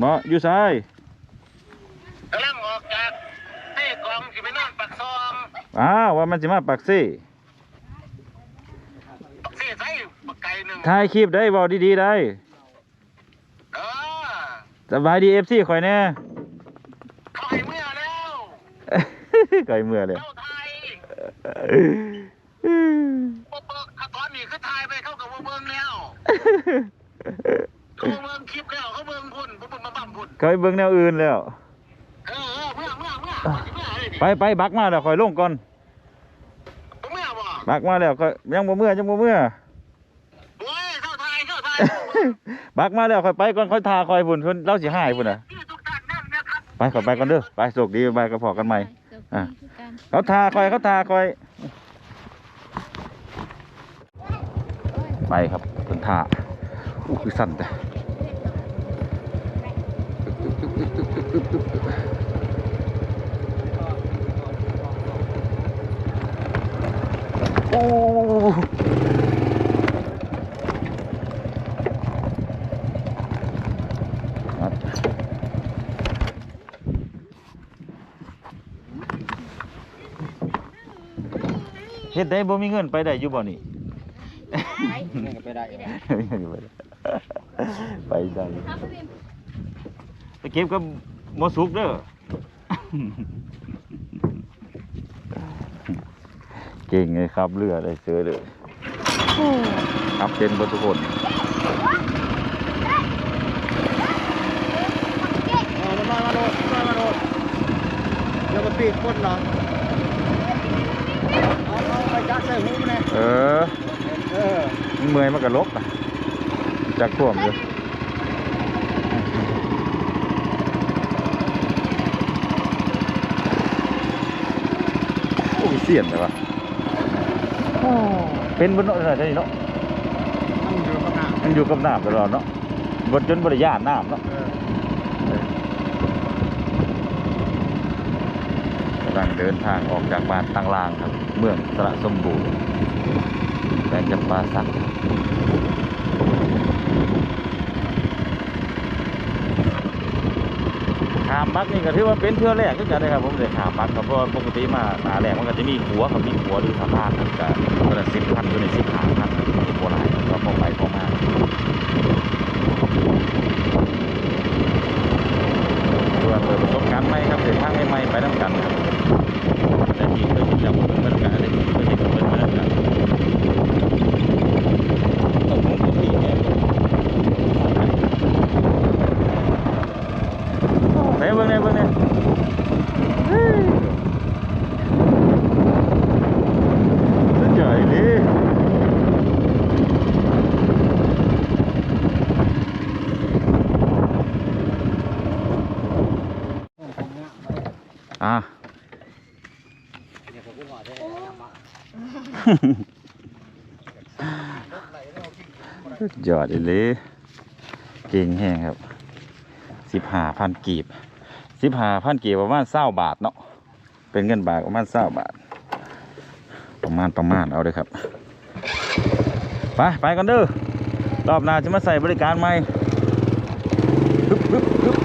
บ่อยู่ซ้ายกำลังออกจากให้กองสิไปนอนปักซองอ้าวว่ามันสิมาปักซี่ปักเสียใจปักไก่หนึ่งถ่ายคลิปได้บ่ดีๆได้เออสบายดี FC ข่อยแน่เขาให้เมื่อแล้วข่อยเมื่อเลยเจ้าไทยบ่เบิกถ้าตอนนี้คือทายไปเข้ากับว่าเบิ่งแล้ว มาบั่มพุ่นข่อยเบิ่งแนวอื่นแล้ว เออเออเมื่อเมื่อเมื่อสิเมื่อเลยดิไปไปบักมาแล้วข่อยลงก่อนบ่เมื่อบ่บักมาแล้วก็ยังบ่เมื่อยังบ่เมื่อ โอ้ยเข้าไทยเข้าไทยบักมาแล้วข่อยไปก่อนข่อยทาข่อยพุ่นเพิ่นเราสิหายพุ่นน่ะที่ทุกท่านนั่นนะครับไปข่อยไปก่อนเด้อไปโชคดีไปก็พอกันใหม่ อะอะเขาทาข่อยเขาทาข่อย ไปครับเพิ่นทาอู้คือสั่นแต่ โอ้ครับเฮ็ดได้บ่มีเงินไปได้อยู่บ่นี่ ไปได้ ไปได้ ไปเก็บกับหมอสุกเด้อเก่งไงครับเรือได้เจอเลยครับเป็นบทุกคนเอาน้ำมันมาโดดน้ำมันมาโดดแล้วมาปีกคนเหรอเอาเอาไปจักใส่หูมันเลยเออเออมันเมื่อยมันก็ลกอะจากท่วมเลยโอ้ย เสียนเลยวะโอ้เป็นบนเนาะอะไรเนาะต้องอยู่ข้างหน้ามันอยู่กับน้ำตลอดเนาะบนจนบริยานน้ำเนาะเออกำลังเดินทางออกจากบ้านตังลางครับ เมืองสระสมบูรณ์แบงจำปาสัก ขามบักนี่ก็ถือว่าเป็นเทื่อแรกก็จะได้ครับผมเลยขามบักครับเพราะปกติมาหนาแรกมันก็จะมีหัวครับมีหัวหรือสะพานครับก็ก็จะสิบพันอยู่ในสิบขาพันครับโบราณก็พอไปพอมาเพื่อเปิดประสบการณ์ใหม่ครับเดินทางใหม่ๆไปน้ำกันครับได้ที่เคยเห็นอย่างเหมือนกันได้ที่เคยเห็นเหมือนกันตกลงที่แก่ไหนเบิ่งไหนเบิ่งไหนเฮ้ยสุดยอดเลย อะเดี๋ยอกได้น้ำมันสุดยอดเลยเก่งแห้งครับสิบห้าพันกีบสิบห้าพันกีบประมาณเศร้าบาทเนาะเป็นเงินบาทประมาณเศร้าบาท ประมาณประมาณเอาเลยครับ ไป ไปกันเด้อรอบหน้าจะมาใส่บริการใหม่ฮึบฮึบฮึบ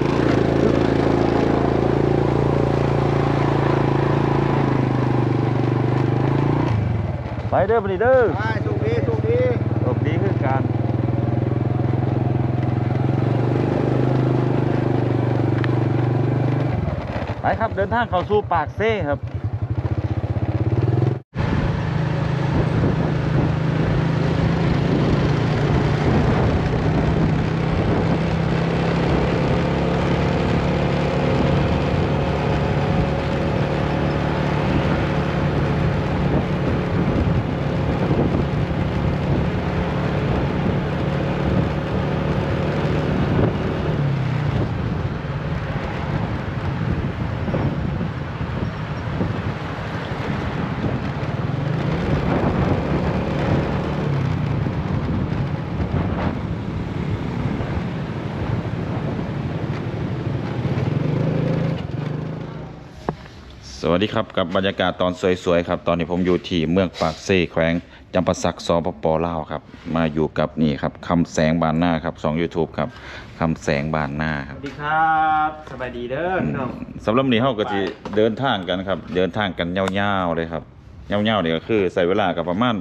ไป เด้อไปเด้อไปสุกดีสุกดีโชคดีคือการไปครับเดินทางเข้าสู่ปากเซ่ครับ วัสดีครับกับบรรยากาศตอนสวยๆครับ ตอนนี้ผมอยู่ที่เมืองปากเซ่แขวงจำปาสักสปปลาวครับ มาอยู่กับนี่ครับคำแสงบานหน้าครับสอง YouTube ครับคำแสงบานหน้าคสรับวัสดีครับสบายดีเด้อพี่น้องสำหรับนี้เขาก็จะเดินทางกันครับ เดินทางกันยาวๆเลยครับยาวๆเนี่ยก็คือใส่เวลากับประมาณ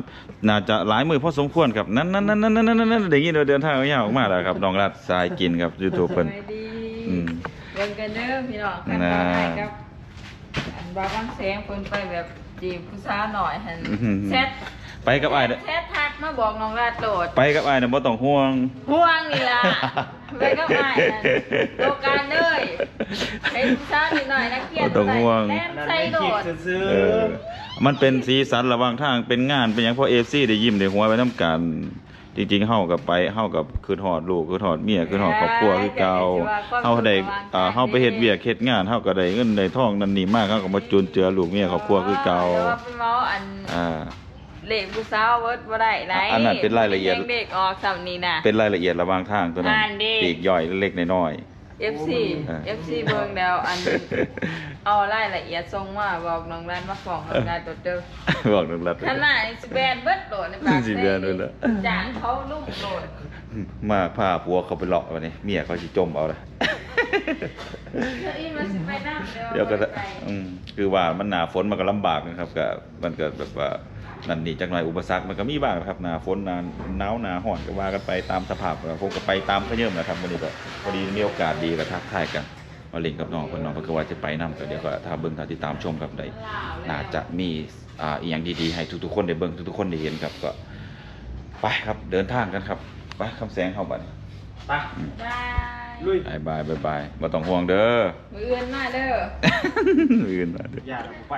น่าจะหลายมือพอสมควรครับนั่นนั่นนั่นนั่นนั่นนั่นเดี๋ยวนี้เราเดินทางยาวๆออกมาแล้วครับน้องรัดทรายกินครับ YouTube เพิ่น สวัสดีอืมเดินกันเด้อพี่น้องกันน่าต่อไปครับอัน บาบางแสงเพิ่นไปแบบจีบผู้สาวหน่อยหันอื้อหือ แชทไปกับอ้ายเด้อแชททักมาบอกน้องลาดโดดไปกับอ้ายน่ะบ่ต้องห่วง ห่วงนี่ล่ะไปกับอ้ายนั่นโลกานเลยให้ผู้สาวนิดหน่อยนะเกลียดบ่ต้องห่วง แล่นใส่โดดซื้อเออมันเป็นสีสันระหว่างทางเป็นงานเป็นอย่างพอเอซี่ได้ยิ้มได้หัวไปน้ำกัน จริงๆเฮากับไปเฮากับคือหอดลูกคือหอดเมียคือหอดครอบครัวคือเก่าเฮาได้อ่าเฮาไปเฮ็ดเวียกเฮ็ดงานเฮาก็ได้เงินได้ทองนั่นนี่มากเฮาก็มาจุนเจือลูกเมียครอบครัวคือเก่าดี๋ยวว่าไปเมาอันอ่าเลขผู้สาวเวิร์ดบ่ได้ไหนอันนั้นเป็นรายละเอียดเด็กออกสำนี้น่ะเป็นรายละเอียดระหว่างทางตัวนั้นอ่านดิปีกย่อยเล็กๆน้อย FC เออ FC เบิ่งแล้วอันเอารายละเอียดส่งมาบอกน้องรันมาฟ้องน้องรันโดดเด้อๆบอกนึงรัดขนาดสิแบนเบิดโดดในปากสิแบนเบิดเลยจานเขาลุ่มโดดมากพาผัวเขาไปเลาะวันนี้เมียเขาสิจมเอาเลยเฮ้ยมันสิไปน้ำเดี๋ยวก็ไปจะอืมคือว่ามันหนาฝนมันก็ลำบากนะครับก็มันก็แบบว่า นั่นนี่จักหน่อยอุปสรรคมันก็มีบ้างนะครับหนาฝนหนาหนาวหนาห้อนก็ว่ากันไปตามสภาพคงก็ไปตามเขาเยิ่มนะครับวันนี้ก็พอดีมีโอกาสดีก็ทักทายกันมาเล่นกับน้องคนน้องก็ว่าจะไปนํก็เดี๋ยวก็ถ้าเบิ่งถ้าติดตามชมครับได้น่าจะมีอ่าอีหยังดีๆให้ทุกๆคนได้เบิ่งทุกๆคนได้เห็นครับก็ไปครับเดินทางกันครับไปคำแสงเข้าบัดนี้ไปได้ลุยบายบายบายบายบ่ต้องห่วงเด้อมืออื่นมาเด้ออื่นมาเด้ออย่าเราไป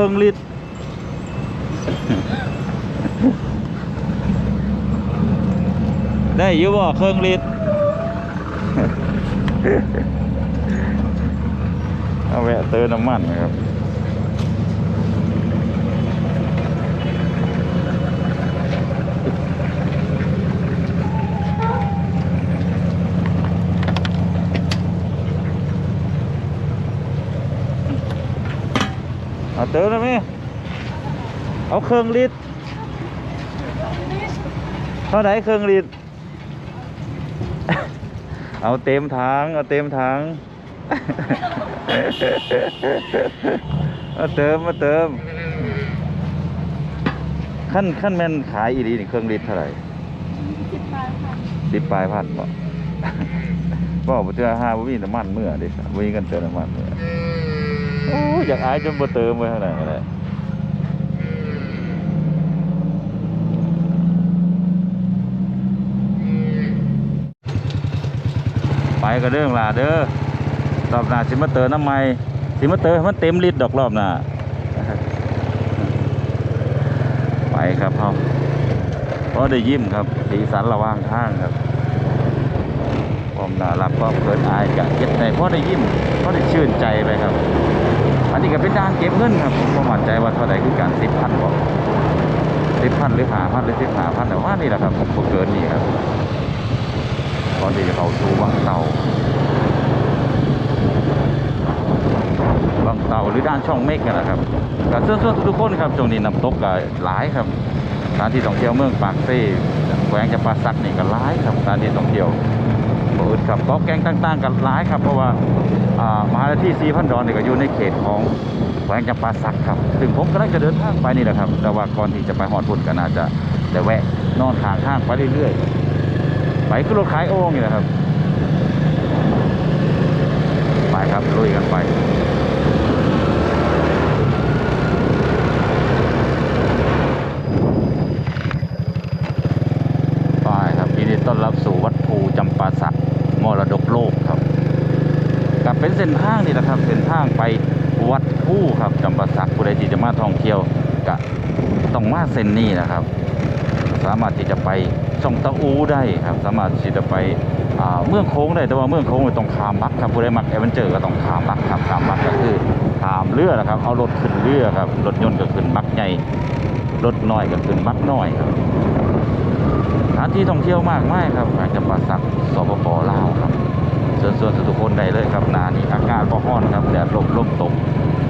รื่องลิตรได้อยู่บ่เครื่องลิตรเอาแวะเติมน้ำมันนะครับ เอาเติมได้ไหมเอาเครื่องลิตรเท่าไหร่เครื่องลิตรเอาเต็มถังเอาเต็มถังมาเติมมาเติมขั้นขั้นแม่นขายอีดีนี่เครื่องลิตรเท่าไหร่สิบปลายพันบ่บ่บ่เทื่อห้าบ่มีน้ำมันเมื่อเดิบ่มีเงินเติมน้ำมันเมื่อ โอ้ยอยากอายจนบ่เติมไว้เท่าไหร่ก็ได้ไปก็เรื่องล่ะเด้อรอบหน้าสิมาเติมน้ำใหม่สิมาเติมมันเต็มลิตรดอกรอบหน้าไปครับเฮาพอได้ยิ้มครับสีสันระว่างทางครับความน่ารักความเขินอายกะเก็ดในพอได้ยิ้มเพอได้ชื่นใจไปครับ อันนี้ก็เป็นด้านเก็บเงินครับผมบ่มั่นใจว่าเท่าไหร่คือการสิบพันบ่สิบพันหรือหาพันหรือสิบหาพันแต่ว่านี่แหละครับผมเกินนี่ครับตอนที่เขาสู่วังเต่าวังเต่าหรือด้านช่องเมฆกันนะครับก็เชื่อๆทุกคนครับช่วงนี้น้ำตกก็หลายครับสถานที่ท่องเที่ยวเมืองปากเซ่แขวงจำปาสักนี่ก็หลายครับสถานที่ท่องเที่ยว บ่อื่นครับก็แกงต่างๆกันหลายครับเพราะว่าอ่ามหาลัยที่สีพันดอนนี่ก็อยู่ในเขตของแขวงจำปาสักครับถึงผมก็ได้จะเดินทางไปนี่แหละครับ แต่ว่าก่อนที่จะไปหอดพุ่นก็น่าจะแต่แวะนอนข้างข้างไปเรื่อยๆไปขึ้นรถขายโอ่งนี่แหละครับไปครับลุยกันไปครับยินดีต้อนรับสู่วัดภูจำปาสักมรดกโลกครับกับเป็นเส้นทางนี่แหละครับเส้นทางไปวัดภูครับจำปาสักผู้ใดที่จะมาท่องเที่ยวก็ต้องมาเส้นนี้นะครับ สามารถที่จะไปช่องตะอูได้ครับ สามารถที่จะไปเมืองโค้งได้แต่ว่าเมืองโค้งเนี่ยต้องขามบักครับผู้ใดมักแอเวนเจอร์ก็ต้องขามบักครับขามบักก็คือขามเรือนะครับ เอารถขึ้นเรือครับรถยนต์ก็ขึ้นบักใหญ่รถน้อยก็ขึ้นบักน้อยครับสถานที่ท่องเที่ยวมากมายครับแขวงจำปาสักสปปลาวครับ เชิญชวนทุกคนได้เลยครับนานี้อากาศบ่ร้อนครับแดดลมลมตก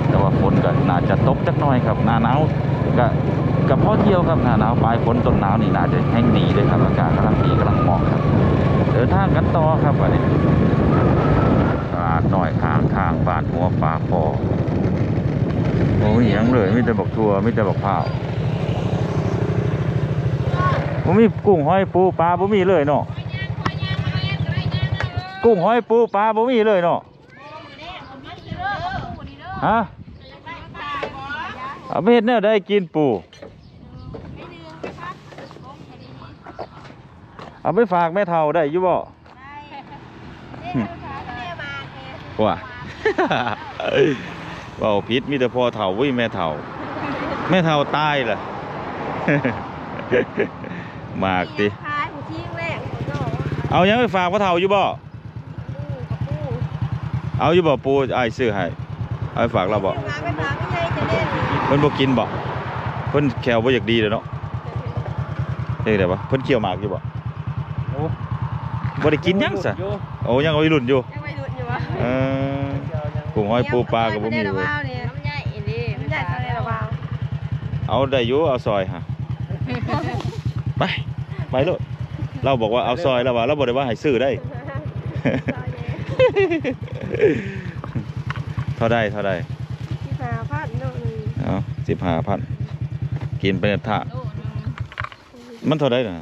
แต่ว่าฝนก็น่าจะตกจักหน่อยครับหน้าหนาวก็กับพ่อเที่ยวครับหน้าหนาวปลายฝนต้นหนาวนี่น่าจะแห้งดีเลยครับอากาศกำลังดีกำลังเหมาะครับเดินทางกันต่อครับวันนี้ตลาดหน่อยข้างทางบ้านหัวปลาพอโอ้ยยังเลยไมีแต่บอกทัวไมีแต่บอกข้าวบ่มีกุ้งหอยปูปลาบ่มีเลยเนาะ กุ้งหอยปูปลาบ่มีเลยเนาะฮะเอาไปเฮ็ดแนวได้กินปูเอาไปฝากแม่เฒ่าได้อยู่บ่ว่าเว้าผิดมีแต่พ่อเฒ่าเว้ยแม่เฒ่าแม่เฒ่าตายล่ะมากติขายหมูทิ้งแรกหมูโจ้เอายังไปฝากพ่อเฒ่าอยู่บ่ปูกับปู เอาอยู่บ่ปูไอ้ายซื้อให้เอาไปฝากเราบ่งานไปถามพี่ยายจะเล่นเพิ่นบ่กินบ่เพิ่นแขวบ่อยากดีเลยเนาะเฮ็ดได้ปะเพิ่นเคี่ยวหมากอยู่บ่โอ้บ่ได้กินหยังซะโอ้ยังเอาอยู่รุ่นอยู่ยังไม่หลุดอยู่วะเออกุ้งหอยปูปลาก็บ่มีเลเลยยน้ำใหญ่อีนี่น้ำใหญ่ทะเลระวาวเอาได้อยู่เอาซอยฮะไปไปโลดเราบอกว่าเอาซอยแล้วว่าเราบ่ได้ว่าให้ซื้อได้ เท่าใดเท่าใดที่หาพัดโน่นเอาสิบห้าพันกินไปท่ามันเท่าไดน่ะ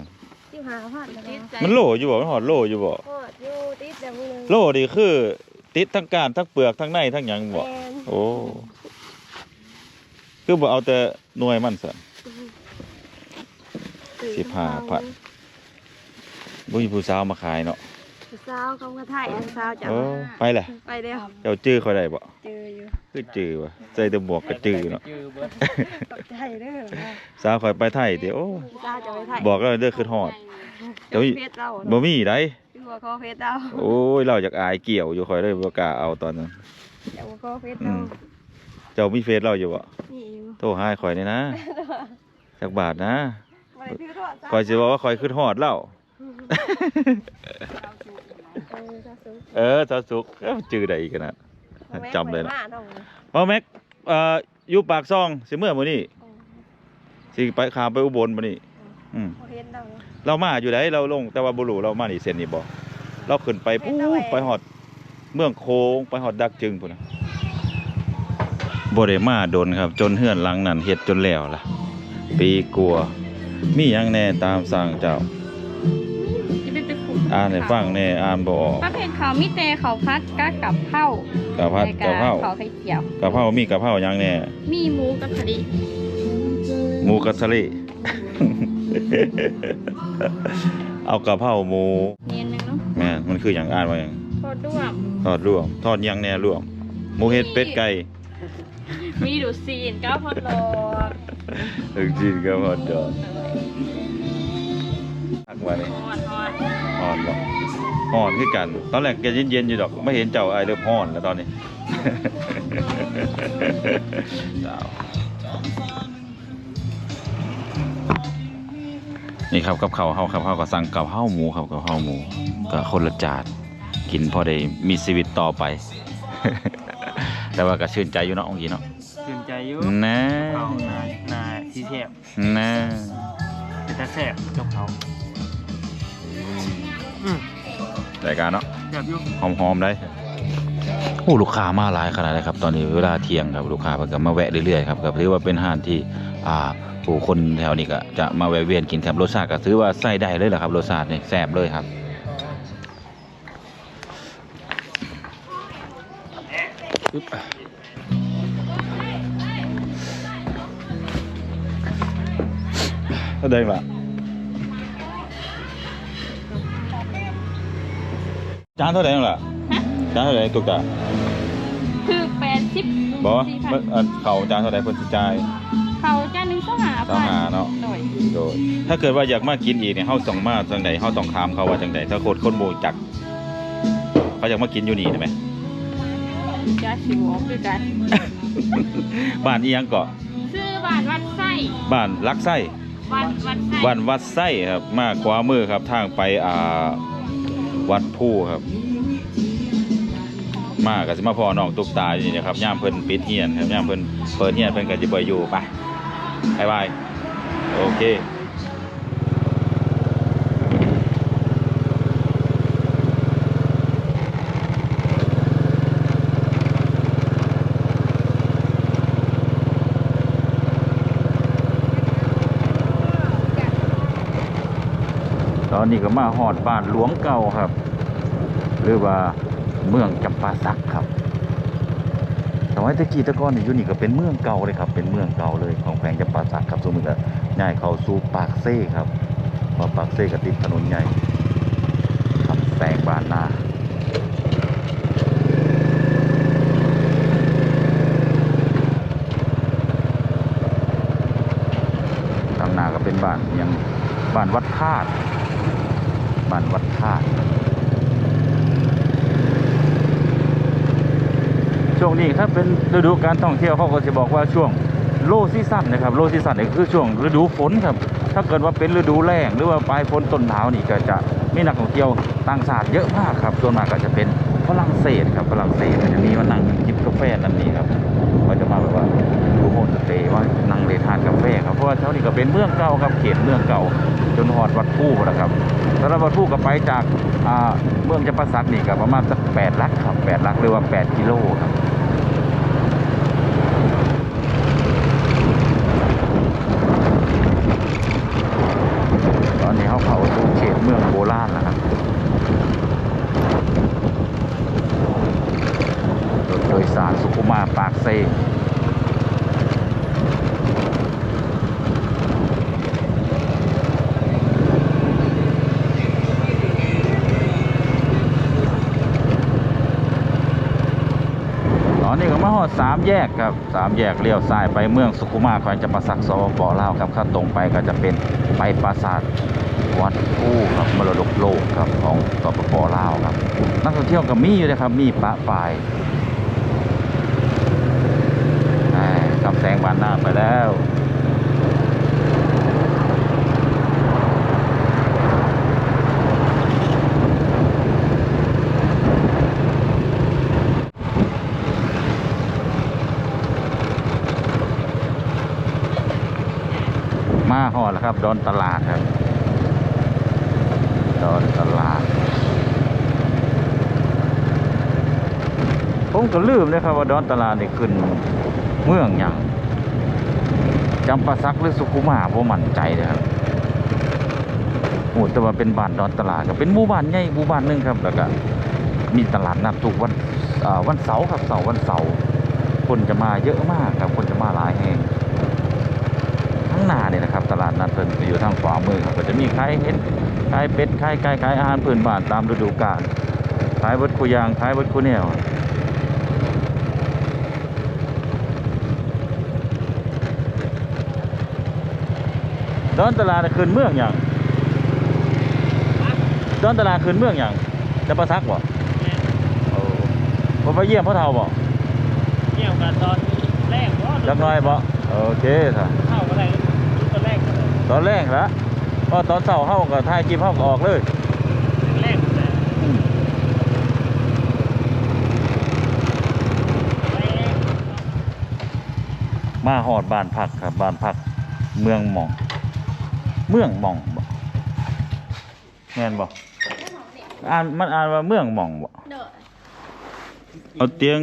ที่หาพัดแล้วก็มันโลอยู่บ่มันหอดโลอยู่บ่โคตรอยู่ติดแต่มือโลดีคือ ติดทั้งก้านทั้งเปลือกทั้งในทั้งหยังบ่ แมนโอ้ คือบ่เอาแต่หน่วยมันซะสิบห้าพัดบ่มีผู้สาวมาขายเนาะ สาวเขาก็ถ่ายอันสาวจับโอ้ไปแหละไปเร็วเจ้าจื้อเขาได้บ่เจออยู่คือจื้อว่ะใส่แต่หมวกก็จื้อเนาะจือเบิดตกใจเด้อสาวข่อยไปไทยติโอ้สาวจะไปถ่ายบอกแล้วเด้อคือฮอดเดี๋ยวเพชรเราบ่มีไดพี่หัวคอเพชรเราโอ้ยเราอยากอายเกี่ยวอยู่ข่อยเลยบ่กล้าเอาตอนนั้นเดี๋ยวหัวคอเพชรอืเรามเจ้ามีเฟซเราอยู่บ่นี่อยู่โทรหาข่อยนี่นะจักบาทนะไปถือโทษข่อยสิบอกว่าข่อยขึ้นฮอดแล้ว เออจ้าสุเออสาวสุกเอ้าจื้อได้อีกนะ จำเลยนะ นะพ่อแม็กเอ่ออยู่ปากซองสิเมื่อมื้อนี้สิไปขามไปอุบลมื้อนี้อืมบ่เห็นดอกเรามาอยู่ไหนเราลงแต่ว่าบ่รู้เรามานี่เส้นนี้บ่เราขึ้นไปปุ๊บไปฮอดเมืองโคงไปฮอดดักจึงพุ่นน่ะบ่ได้มาโดนครับ จนเฮือนหลังนั้นเฮ็ดจนแล้วล่ะ ปีกลัวามีหยังแน่ตามสั่งเจ้า อ่านให้ฟังแน่อ่านบ่ออกประเภทเขาวมีแต่เขาวพัดกะกับเผากะพัดแต่กะเพราเขาวไข่เจียวกะเพรามีกะเพราหยังแน่มีหมูกับผลิหมูกะสลิเอากะเพราหมูเนียนหนึงเนาะแม่นมันคือหยังอ่านว่าหยังพอด้วมทอดรวมทอดหยังแน่รวมหมูเห็ดเป็ดไก่มีดูซีนก้าพอดลอกถึงจีนก็ฮอดดอกทัก ว่านี่ฮอนฮอนฮอนบ่ฮอนคือกัน ตอนแรกแกเย็นๆอยู่ดอกไม่เห็นเจ้าไอายเริ่มฮอนแล้วตอนนี้ดาวนี่ครับกับข้าวเฮาครับเฮาก็สั่งกับข้าวหมูครับกับข้าวหมูก็คนละจานกินพอได้มีชีวิตต่อไป แต่ว่าก็ชื่นใจอยู่เนาะองค์ยีเนาะชื่นใจอยู่นะเขานานาที่แทบนะเป็นตาแซ่บกับเขา อืมรายการเนาะแซ่บอยู่หอมๆได้โอ้ลูกค้ามาหลายขนาดเลยครับ ตอนนี้เวลาเที่ยงครับลูกค้าเพิ่นก็มาแวะเรื่อยๆครับก็ถือว่าเป็นห้านที่อ่าผู้คนแถวนี้ก็จะมาแวะเวียนกินครับรสชาติก็ถือว่าใส่ได้เลยแหละครับรสชาตินี่แซ่บเลยครับอึ๊บเท่าไหร่ล่ะ จานเท่าไหร่ล่ะจานเท่าไหร่ตุกตาคือแปดสิบบอกว่าสี่พัเมื่อนอันเขาจานเท่าไหร่เพิ่นสิจ่ายเขาจ้าหนึ่งต้องหาต้องหาเนาะหน่อยโดยถ้าเกิดว่าอยากมากินอีกเนี่ยเฮาต้องมาจังใดเฮาต้องถามเขาว่าจังใดถ้าคนคนบ่รู้จัก เขาอยากมากินอยู่นี่ได้ไหมจ้าสิวอกคือกันบ้านอีหยังเกาะซื้อบ้านวัดไส้บ้านลักไส้วัดวัดไส้บ้านวัดไส้ครับมาขวามือครับทางไปอ่า วัดผู้ครับ มาก็สิมาพ่อน้องตุกตาอยู่นี่นะครับย่ามเพิ่นปิดเฮียนครับย่ามเพิ่นเปิดเฮียนเพิ่นกับจิบ่อยู่ไปบายบายโอเค อนนี้ก็มาหอดบ้านหลวงเก่าครับ หรือว่าเมืองจำปาสักครับสมัยตะกี้ตะก้อนอยู่นี่ก็เป็นเมืองเก่าเลยครับ เป็นเมืองเก่าเลยของแขวงจำปาสักครับสมมติว่าง่ายเข้าสู่ปากเซ่ครับเพราปากเซ่ก็ติดถนนใหญ่คำแสงบานนาทางหนาก็เป็นบ้านยังบ้านวัดธาตุ บ้านวัดธาตุช่วงนี้ถ้าเป็นฤดูการท่องเที่ยวเขาก็จะบอกว่าช่วงโลซีซั่นนะครับโลซีซั่นนี่คือช่วงฤดูฝนครับ ถ้าเกิดว่าเป็นฤดูแล้งหรือว่าปลายฝนต้นหนาวนี่ก็จะมีนักท่องเที่ยวต่างชาติเยอะมากครับส่วนมากก็จะเป็นฝรั่งเศสครับฝรั่งเศสจะมีมานั่งกินกาแฟนั่นนี่ครับก็จะมาแบบว่าดูโฮมสเตย์ว่านั่งเลทานกาแฟครับเพราะว่าแถวนี้ก็เป็นเมืองเก่าครับเขตเมืองเก่าจนหอดวัดผู้นะครับ สำหรับวัดผู้ก็ไปจากเมืองจัปาสักนี่ก็ประมาณสักแปดลักครับแปดลักหรือว่าแปดกิโลครับ ตอนนี้เขาเข้าสู่เขตเมืองโบราณแล้วครับรถโดยสารสุขุมาปากเซตอนนี้ก็ มาหอดสามแยกครับสามแยกเลี้ยวซ้ายไปเมืองสุขุมาแขวงจำปาสักสปปลาวครับถ้าตรงไปก็จะเป็นไปปราสาทวัดกู้ครับมรดกโลกครับของสปปลาวครับ นักท่องเที่ยวก็มีอยู่นะครับมีปะปายแหม่กำแสงบานหน้าไปแล้ว หอ ดอนตลาดครับ ดอนตลาด ผมก็ลืมเลยครับว่าดอนตลาดนี่ขึ้นเมืองอย่างจำปาสักหรือสุขุมหาผมมั่นใจเลยครับโอ้แต่ว่าเป็นบ้านดอนตลาดก็เป็นหมู่บ้านใหญ่หมู่บ้านหนึงครับ แล้วก็มีตลาดนัดทุกวันวันเสาร์ครับเสาร์วันเสาร์คนจะมาเยอะมากครับคนจะมาหลายแห่ง หนาเนี่ยนะครับ ตลาดนัดเพิ่นอยู่ทางขวามือครับก็จะมีขายเห็ดขายเป็ดขายไก่ขายอาหารพื้นบ้านตามฤดูกาลขายเบิดคูยางขายเบิดคูแนวดอนตลาดน่ะคืนเมืองอย่างดอนตลาดคืนเมืองอย่างจะประทักบ่โอ้บ่ไปเยี่ยมพ่อเฒ่าบ่เกี่ยวกันตอนแรกว่าจักหน่อยบ่โอเคค่ะเข้าอะไรตอนแรก ตอนแรกละก็ตอนเช้าเฮาก็ถ่ายคลิปเฮาก็ออกเลยแรกแต่อืมมาฮอดบ้านพักครับบ้านพักเมืองหม่อง เมืองหม่องบ่แม่นบ่อ่านมันอ่านว่าเมืองหม่องบ่เด้อเอาเตียง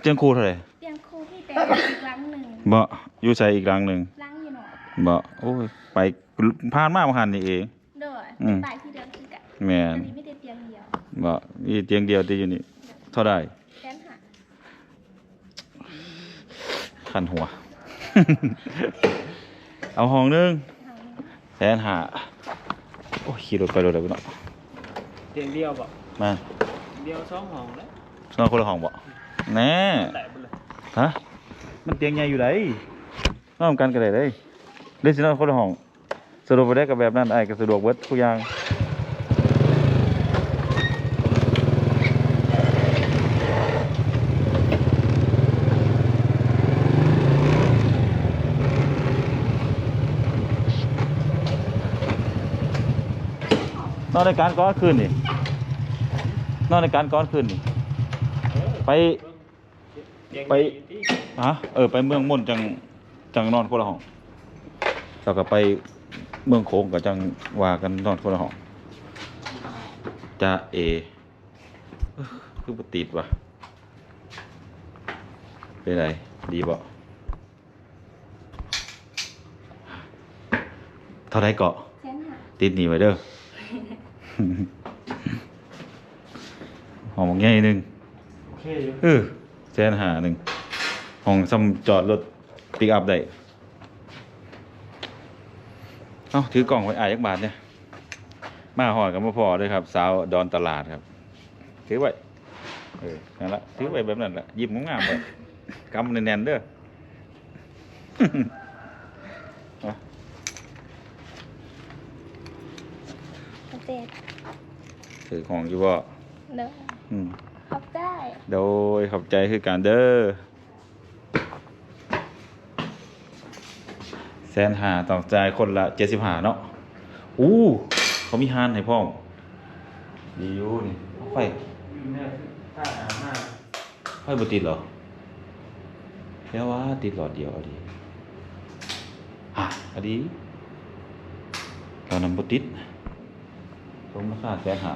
เตียงครูเท่าไหร่เตียงคู่ที่แต่อีกหลังหนึ่งบ่อยู่ใส่อีกหลังหนึ่ง บ่โอ้ยไปผ่านมาบ่หันนี่เองเด้ออืมตายที่เดิมคือกันแม่นอันนี้ไม่ได้เตียงเดียวบ่มีเตียงเดียวที่อยู่นี่เท่าใดแค่นหักคันหัว เอาห้องหนึงทางนี้แสนหาโอ้ยขี่รถไปรถได้บ่เนาะเตียงเดียวบ่มาเดียวสองห้องแล้วนอนคนละห้องบ่แน่แหลไปเลยฮะมันเตียงใหญ่อยู่ไดนอนกันก็ได้เด้ห รือสินอนคนละห้องสะดวกไปได้กับแบบนั้นไอ้ก็สะดวกเบิดทุกอย่างนอนในการก้อนคืนนี่นอนในการก้อนคืนนี่ไป ไปฮะเออ ไปเมืองมนต์จัง จังนอนคนละห้อง แล้วก็ไปเมืองโขงกับจังว่ากันนอนคนละห้องจะเอเอ้อคือปติดวะเป็นไรดีบ่เท่าไรเกาะแค่นหักติดหนีไว้เด้อห้องใหญ่หนึ่งโอเคอยู่เออแสนหาหนึ่งห้องซ้ำจอดรถปิกอัพได้ เอ้าถือกล่องไว้อายยักบาทเนี่ยมาหอดกับมาพอด้วยครับ สาวดอนตลาดครับ ถือไว้เออนั่นละถือไว้แบบนั้นแหละหยิบงามๆไปกำแน่นๆเด้อเอาเจ็ดถือของอยู่บ่เด้ออืมขอบได้โดยขอบใจคือการเด้อ แสนหาต่อใจายคนละเจ็ดสิบหาเนาะ อู้ เขามีฮานให้พ่อมดีอยู่นี่ไฟอยู่เนี่ยถ้าอาบน้ไฟบ่ติดเหรอแค่ว่าติดหลอดเดียวอดีฮะอดีตอนนั้นบ่ติดลงมาคาแสนหา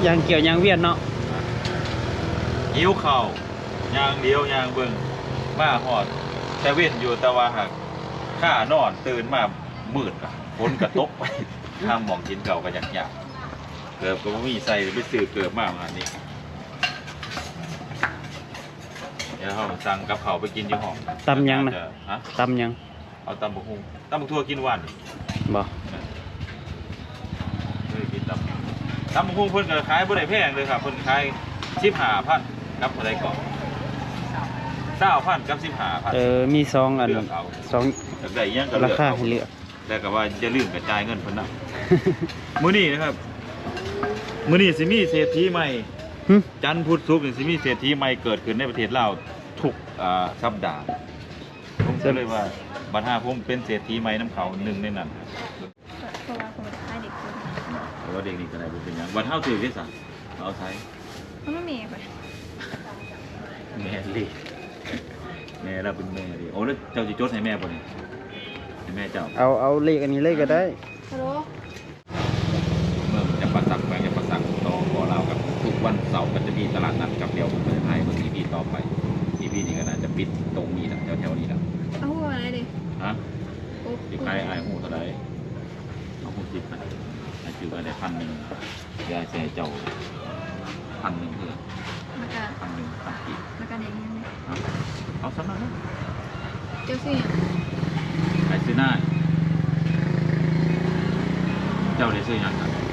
ำยางเกี่ยวยางเวียนเนาะ หิวเข่าวยางเดียวยางเบิ่งมาหอดแต่เว้นอยู่แต่ว่าหากข้านอนตื่นมามืดกะฝนกระตกไปทางหมองกินเก่าก็ยักยากเกือบก็บ่มีใส่ไปซื้อเกือบมากขนาดนี้เดี๋ยวเราสั่งกับเขาวไปกินที่ห้องตำยังนะจฮะตำยัง เอาตำบักหุ่งตำบักทั่วกินหวานนี่บ่เคยกินตำตำบักหุ่งเพิ่นก็ขายบ่ได้แพงเลยครับเพิ่นขาย15,000 กับเท่าใดก่อน20,000กับ15,000เออมีสองอันเลือกเอา สองอยากได้อิหยังก็ราเลือกคาเอาให้เลือก แต่ก็ว่าจะลืมกระจายเงินเพิ่นนะมื้อนี้นะครับ มื้อนี้สิมีเศรษฐีใหม่ หึจันทร์พุธศุกร์นี่สิมีเศรษฐีใหม่เกิดขึ้นในประเทศลาวทุกอ่าสัปดาห์ผมก็เลยว่าบัดหาผมเป็นเศรษฐีใหม่น้ำเขาหนึ่งในนั้นเพราะว่าคนท้ายเด็กคนแต่ว่าเด็กนี่ก็ได้บ่เป็นหยังบัดเฮาถือได้ซะเอาใช้มันไม่มีไป แม่ลีแม่เราเป็นแม่ดิโอ้แล้วเจ้าจะจดให้แม่บ่นี่ให้แม่เจ้าเอาเอาเลขอันนี้เลยก็ได้ฮัลโหลเมื่อจะประสักไปจะประสักต่อขอเรากับทุกวันเสาร์ก็จะมีตลาดนัดกับเดียวผมจะให้เมื่อกี้พี่ต่อไปพี่พี่นี่ก็น่าจะปิดตรงนี้แหละแถวๆนี้แหละเอาหัวอะไรดิฮะโอ้สิใครอายหูเท่าไรเอาหูสิบนะอายจือไปได้พันหนึ่งยายใส่เจ้าพันหนึ่งเพื่อ สำนักนะเจ้าสิอะไอ้ซื้อหน้า เจ้าได้ซื้อหยังครับ